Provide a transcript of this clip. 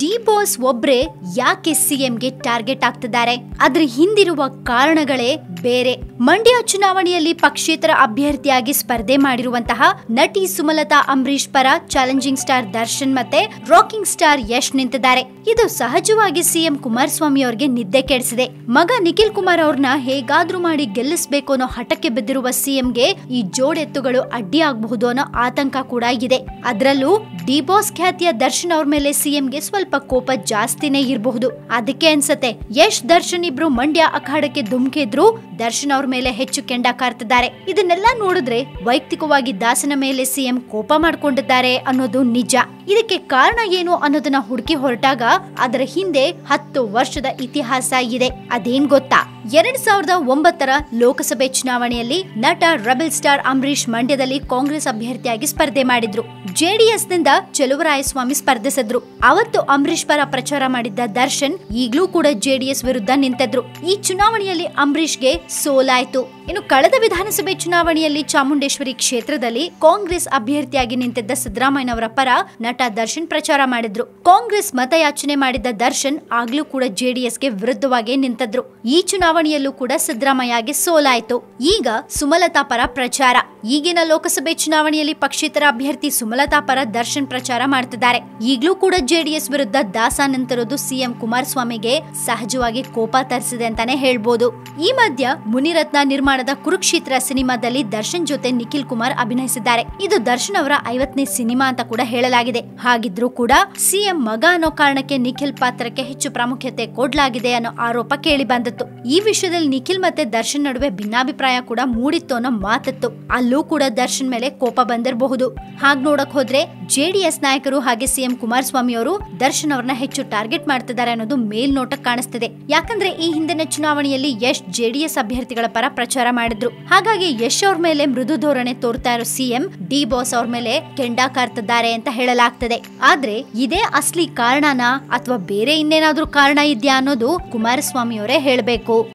D boss ಒಬ್ರೇ ಯಾಕೆ ಸಿಎಂಗೆ ಟಾರ್ಗೆಟ್ ಆಗ್ತಿದ್ದಾರೆ? ಅದ್ರ ಹಿಂದಿರುವ ಕಾರಣಗಳೇ ಬೇರೆ. ಮಂಡ್ಯ ಚುನಾವಣೆಯಲ್ಲಿ ಪಕ್ಷೇತರ ಅಭ್ಯರ್ಥಿಯಾಗಿ ಸ್ಪರ್ಧೆ ಮಾಡಿರುವಂತಹ ನಟಿ ಸುಮಲತಾ ಅಂಬರೀಶ್ ಪರ ಚಾಲೆಂಜಿಂಗ್ ಸ್ಟಾರ್ ದರ್ಶನ್ ಮತ್ತೆ ರಾಕಿಂಗ್ ಸ್ಟಾರ್ ಯಶ್ ನಿಂತಿದ್ದಾರೆ. ಇದು ಸಹಜವಾಗಿ ಸಿಎಂ ಕುಮಾರಸ್ವಾಮಿ ಅವರಿಗೆ ನಿದ್ದೆ ಕೆಡಿಸಿದೆ. ಮಗ ನಿಖಿಲ್ ಕುಮಾರ್ ಅವ್ರನ್ನ ಹೇಗಾದ್ರೂ ಮಾಡಿ ಗೆಲ್ಲಿಸಬೇಕು ಅನ್ನೋ ಹಠಕ್ಕೆ ಬಿದ್ದಿರುವ ಸಿಎಂಗೆ ಈ ಜೋಡೆತ್ತುಗಳು ಅಡ್ಡಿ ಆಗಬಹುದು ಅನ್ನೋ ಆತಂಕ ಕೂಡ ಇದೆ. ಅದರಲ್ಲೂ ಡಿ ಬಾಸ್ ಖ್ಯಾತಿಯ ದರ್ಶನ್ ಅವ್ರ ಮೇಲೆ ಸಿಎಂಗೆ ಸ್ವಲ್ಪ ಕೋಪ ಜಾಸ್ತಿನೇ ಇರಬಹುದು. ಅದಕ್ಕೆ ಅನ್ಸತ್ತೆ, ಯಶ್ ದರ್ಶನ್ ಇಬ್ರು ಮಂಡ್ಯ ಅಖಾಡಕ್ಕೆ ಧುಮ್ಕಿದ್ರು ದರ್ಶನ್ ಅವ್ರ ಮೇಲೆ ಹೆಚ್ಚು ಕೆಂಡ ಕಾರ್ತಿದ್ದಾರೆ. ಇದನ್ನೆಲ್ಲ ನೋಡಿದ್ರೆ ವೈಯಕ್ತಿಕವಾಗಿ ದಾಸನ ಮೇಲೆ ಸಿಎಂ ಕೋಪ ಮಾಡ್ಕೊಂಡಿದ್ದಾರೆ ಅನ್ನೋದು ನಿಜ. ಇದಕ್ಕೆ ಕಾರಣ ಏನು ಅನ್ನೋದನ್ನ ಹುಡುಕಿ ಹೊರಟಾಗ ಅದರ ಹಿಂದೆ ಹತ್ತು ವರ್ಷದ ಇತಿಹಾಸ ಇದೆ. ಅದೇನ್ ಗೊತ್ತಾ? ಎರಡ್ ಸಾವಿರದ ಒಂಬತ್ತರ ಲೋಕಸಭೆ ಚುನಾವಣೆಯಲ್ಲಿ ನಟ ರೆಬಲ್ ಸ್ಟಾರ್ ಅಂಬರೀಶ್ ಮಂಡ್ಯದಲ್ಲಿ ಕಾಂಗ್ರೆಸ್ ಅಭ್ಯರ್ಥಿಯಾಗಿ ಸ್ಪರ್ಧೆ ಮಾಡಿದ್ರು. ಜೆಡಿಎಸ್ನಿಂದ ಚೆಲುವರಾಯಸ್ವಾಮಿ ಸ್ಪರ್ಧಿಸಿದ್ರು. ಅವತ್ತು ಅಂಬರೀಶ್ ಪರ ಪ್ರಚಾರ ಮಾಡಿದ್ದ ದರ್ಶನ್ ಈಗ್ಲೂ ಕೂಡ ಜೆಡಿಎಸ್ ವಿರುದ್ಧ ನಿಂತಿದ್ರು. ಈ ಚುನಾವಣೆಯಲ್ಲಿ ಅಂಬರೀಶ್ಗೆ ಸೋಲಾಯ್ತು. ಇನ್ನು ಕಳೆದ ವಿಧಾನಸಭೆ ಚುನಾವಣೆಯಲ್ಲಿ ಚಾಮುಂಡೇಶ್ವರಿ ಕ್ಷೇತ್ರದಲ್ಲಿ ಕಾಂಗ್ರೆಸ್ ಅಭ್ಯರ್ಥಿಯಾಗಿ ನಿಂತಿದ್ದ ಸಿದ್ದರಾಮಯ್ಯನವರ ಪರ ನಟ ದರ್ಶನ್ ಪ್ರಚಾರ ಮಾಡಿದ್ರು. ಕಾಂಗ್ರೆಸ್ ಮತಯಾಚನೆ ಮಾಡಿದ್ದ ದರ್ಶನ್ ಆಗ್ಲೂ ಕೂಡ ಜೆಡಿಎಸ್ಗೆ ವಿರುದ್ಧವಾಗಿ ನಿಂತಿದ್ರು. ಈ ಚುನಾವಣೆಯಲ್ಲೂ ಕೂಡ ಸಿದ್ದರಾಮಯ್ಯಗೆ ಸೋಲಾಯಿತು. ಈಗ ಸುಮಲತಾ ಪರ ಪ್ರಚಾರ. ಈಗಿನ ಲೋಕಸಭೆ ಚುನಾವಣೆಯಲ್ಲಿ ಪಕ್ಷೇತರ ಅಭ್ಯರ್ಥಿ ಸುಮಲತಾ ಪರ ದರ್ಶನ್ ಪ್ರಚಾರ ಮಾಡುತ್ತಿದ್ದಾರೆ ಈಗ್ಲೂ ಕೂಡ ಜೆಡಿಎಸ್ ವಿರುದ್ಧ ದಾಸ ನಿಂತಿರೋದು ಸಿಎಂ ಕುಮಾರಸ್ವಾಮಿಗೆ ಸಹಜವಾಗಿ ಕೋಪ ತರಿಸಿದೆ ಅಂತಾನೆ ಹೇಳ್ಬೋದು. ಈ ಮಧ್ಯ ಮುನಿರತ್ನ ನಿರ್ಮಾಣದ ಕುರುಕ್ಷೇತ್ರ ಸಿನಿಮಾದಲ್ಲಿ ದರ್ಶನ್ ಜೊತೆ ನಿಖಿಲ್ ಕುಮಾರ್ ಅಭಿನಯಿಸಿದ್ದಾರೆ. ಇದು ದರ್ಶನ್ ಅವರ ಐವತ್ತನೇ ಸಿನಿಮಾ ಅಂತ ಕೂಡ ಹೇಳಲಾಗಿದೆ. ಹಾಗಿದ್ರೂ ಕೂಡ ಸಿಎಂ ಮಗ ಅನ್ನೋ ಕಾರಣಕ್ಕೆ ನಿಖಿಲ್ ಪಾತ್ರಕ್ಕೆ ಹೆಚ್ಚು ಪ್ರಾಮುಖ್ಯತೆ ಕೊಡಲಾಗಿದೆ ಅನ್ನೋ ಆರೋಪ ಕೇಳಿ ಬಂದಿತ್ತು ಈ ವಿಷಯದಲ್ಲಿ ನಿಖಿಲ್ ಮತ್ತೆ ದರ್ಶನ್ ನಡುವೆ ಭಿನ್ನಾಭಿಪ್ರಾಯ ಕೂಡ ಮೂಡಿತ್ತು ಅನ್ನೋ ಮಾತಿತ್ತು. ಅಲ್ಲೂ ಕೂಡ ದರ್ಶನ್ ಮೇಲೆ ಕೋಪ ಬಂದಿರಬಹುದು. ಹಾಗ್ ನೋಡಕ್ ಹೋದ್ರೆ ಜೆಡಿಎಸ್ ನಾಯಕರು ಹಾಗೆ ಸಿಎಂ ಕುಮಾರಸ್ವಾಮಿ ಅವರು ದರ್ಶನ್ ಅವರನ್ನ ಹೆಚ್ಚು ಟಾರ್ಗೆಟ್ ಮಾಡ್ತಿದ್ದಾರೆ ಅನ್ನೋದು ಮೇಲ್ನೋಟಕ್ಕೆ ಕಾಣಿಸ್ತಿದೆ. ಯಾಕಂದ್ರೆ ಈ ಹಿಂದಿನ ಚುನಾವಣೆಯಲ್ಲಿ ಯಶ್ ಜೆಡಿಎಸ್ ಅಭ್ಯರ್ಥಿಗಳ ಪರ ಪ್ರಚಾರ ಮಾಡಿದ್ರು. ಹಾಗಾಗಿ ಯಶ್ ಅವ್ರ ಮೇಲೆ ಮೃದು ಧೋರಣೆ ತೋರ್ತಾ ಇರೋ ಸಿಎಂ ಡಿ ಬಾಸ್ ಅವ್ರ ಮೇಲೆ ಕೆಂಡಾ ಕಾರ್ತಿದ್ದಾರೆ ಅಂತ ಹೇಳಲಾಗ್ತದೆ. ಆದ್ರೆ ಇದೇ ಅಸ್ಲಿ ಕಾರಣನಾ ಅಥವಾ ಬೇರೆ ಇನ್ನೇನಾದ್ರೂ ಕಾರಣ ಇದ್ಯಾ ಅನ್ನೋದು ಕುಮಾರಸ್ವಾಮಿ ಅವರೇ ಹೇಳ್ಬೇಕು.